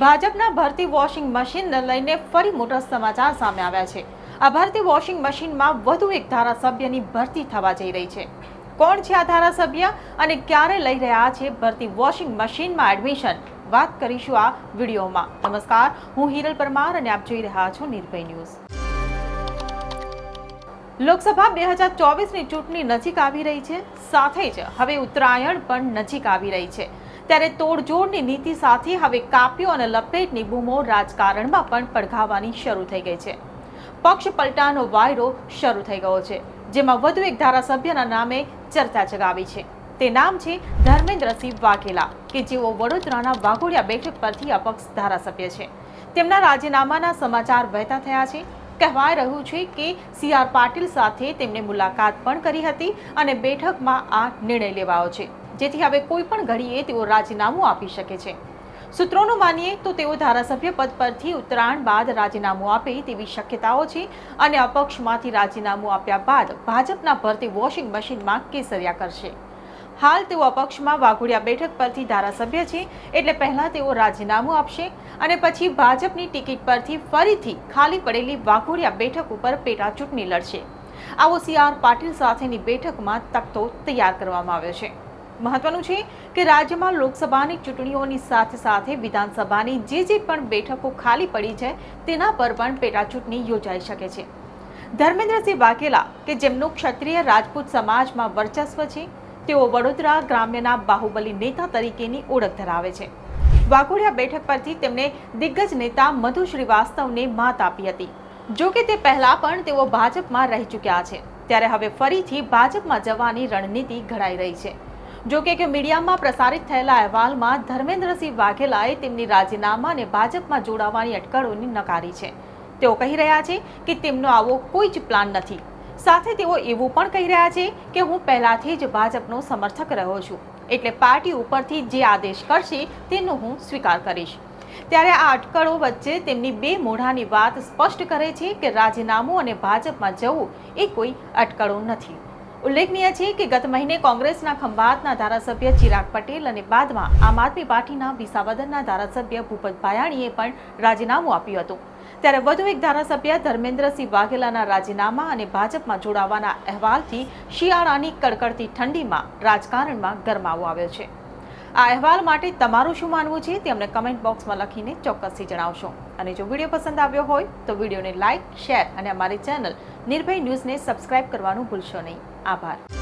ભાજપના ભરતી વોશિંગ મશીનને લઈને ફરી મોટા સમાચાર સામે આવ્યા છે. આ ભરતી વોશિંગ મશીનમાં વધુ એક ધારાસભ્યની ભરતી થવા જઈ રહી છે. કોણ છે આ ધારાસભ્ય અને ક્યારે લઈ રહ્યા છે ભરતી વોશિંગ મશીનમાં એડમિશન? વાત કરીશું આ વિડીયોમાં. નમસ્કાર, હું હિરલ પરમાર અને આપ જોઈ રહ્યા છો નિર્ભય ન્યૂઝ. લોકસભા બે હજાર ચોવીસની ચૂંટણી નજીક આવી રહી છે. સાથે જ હવે ઉત્તરાયણ પણ નજીક આવી રહી છે. ત્યારે તોડજોડની નીતિ સાથે હવે કાપ્યો અને લપેટની બૂમો રાજકારણમાં પણ પડઘાવાની શરૂ થઈ ગઈ છે. પક્ષ પલટાનો વાયરો શરૂ થઈ ગયો છે, જેમાં વધુ એક ધારાસભ્યના નામે ચર્ચા જગાવી છે. તે નામ છે ધર્મેન્દ્રસિંહ વાઘેલા, કે જેઓ વડોદરાના વાઘોડિયા બેઠક પરથી અપક્ષ ધારાસભ્ય છે. તેમના રાજીનામાના સમાચાર વહેતા થયા છે. કહેવાય રહ્યું છે કે સી આર પાટીલ સાથે તેમણે મુલાકાત પણ કરી હતી અને બેઠકમાં આ નિર્ણય લેવાયો છે. જેથી હવે કોઈ પણ ઘડીએ તેઓ રાજીનામું આપી શકે છે. સૂત્રોનું માનીએ તો તેઓ ધારાસભ્ય પદ પરથી ઉત્તરાયણ બાદ રાજીનામું આપે તેવી શક્યતાઓ છે અને અપક્ષમાંથી રાજીનામું આપ્યા બાદ ભાજપના ભરતી વોશિંગ મશીનમાં કેસરિયા કરશે. હાલ તેઓ અપક્ષમાં વાઘોડિયા બેઠક પરથી ધારાસભ્ય છે એટલે પહેલાં તેઓ રાજીનામું આપશે અને પછી ભાજપની ટિકિટ પરથી ફરીથી ખાલી પડેલી વાઘોડિયા બેઠક ઉપર પેટા ચૂંટણી લડશે. આવો સી આર પાટીલ સાથેની બેઠકમાં તકતો તૈયાર કરવામાં આવ્યો છે. મહત્વનું છે કે રાજ્યમાં લોકસભાની ચૂંટણીઓની સાથે સાથે વિધાનસભાની જે જે પણ બેઠકો ખાલી પડી છે, તેના પર પણ પેટાચૂંટણી યોજાઈ શકે છે. ધર્મેન્દ્રસિંહ વાઘેલા, કે જેમનું ક્ષત્રિય રાજપૂત સમાજમાં વર્ચસ્વ છે, તેઓ વડોદરા ગ્રામ્યના બાહુબલી નેતા તરીકેની ઓળખ ધરાવે છે. વાઘોડિયા બેઠક પરથી તેમણે દિગ્ગજ નેતા મધુ શ્રીવાસ્તવને માત આપી હતી. જો કે તે પહેલા પણ તેઓ ભાજપમાં રહી ચૂક્યા છે. ત્યારે હવે ફરીથી ભાજપમાં જવાની રણનીતિ ઘડાઈ રહી છે. જો કે મીડિયામાં પ્રસારિત થયેલા અહેવાલમાં ધર્મેન્દ્રસિંહ વાઘેલાએ તેમની રાજીનામા અને ભાજપમાં જોડાવાની અટકળોની નકારી છે. તેઓ કહી રહ્યા છે કે તેમનો આવો કોઈ જ પ્લાન નથી. સાથે તેઓ એવું પણ કહી રહ્યા છે કે હું પહેલાથી જ ભાજપનો સમર્થક રહ્યો છું. એટલે પાર્ટી ઉપરથી જે આદેશ કરશે તેનો હું સ્વીકાર કરીશ. ત્યારે આ અટકળો વચ્ચે તેમની બે મોઢાની વાત સ્પષ્ટ કરે છે કે રાજીનામું અને ભાજપમાં જવું એ કોઈ અટકળો નથી. ઉલ્લેખનીય છે કે ગત મહિને કોંગ્રેસના ખંભાતના ધારાસભ્ય ચિરાગ પટેલ અને બાદમાં આમ આદમી પાર્ટીના વિસાવદરના ધારાસભ્ય ભૂપત ભાયાણીએ પણ રાજીનામું આપ્યું હતું. ત્યારે વધુ એક ધારાસભ્ય ધર્મેન્દ્રસિંહ વાઘેલાના રાજીનામા અને ભાજપમાં જોડાવાના અહેવાલથી શિયાળાની કડકડતી ઠંડીમાં રાજકારણમાં ગરમાવો આવ્યો છે. આ અહેવાલ માટે તમારું શું માનવું છે તે અમને કમેન્ટ બોક્સમાં લખીને ચોક્કસથી જણાવશો. અને જો વીડિયો પસંદ આવ્યો હોય તો વિડીયોને લાઇક શેર અને અમારી ચેનલ નિર્ભય ન્યૂઝને સબસ્ક્રાઇબ કરવાનું ભૂલશો નહીં. આભાર.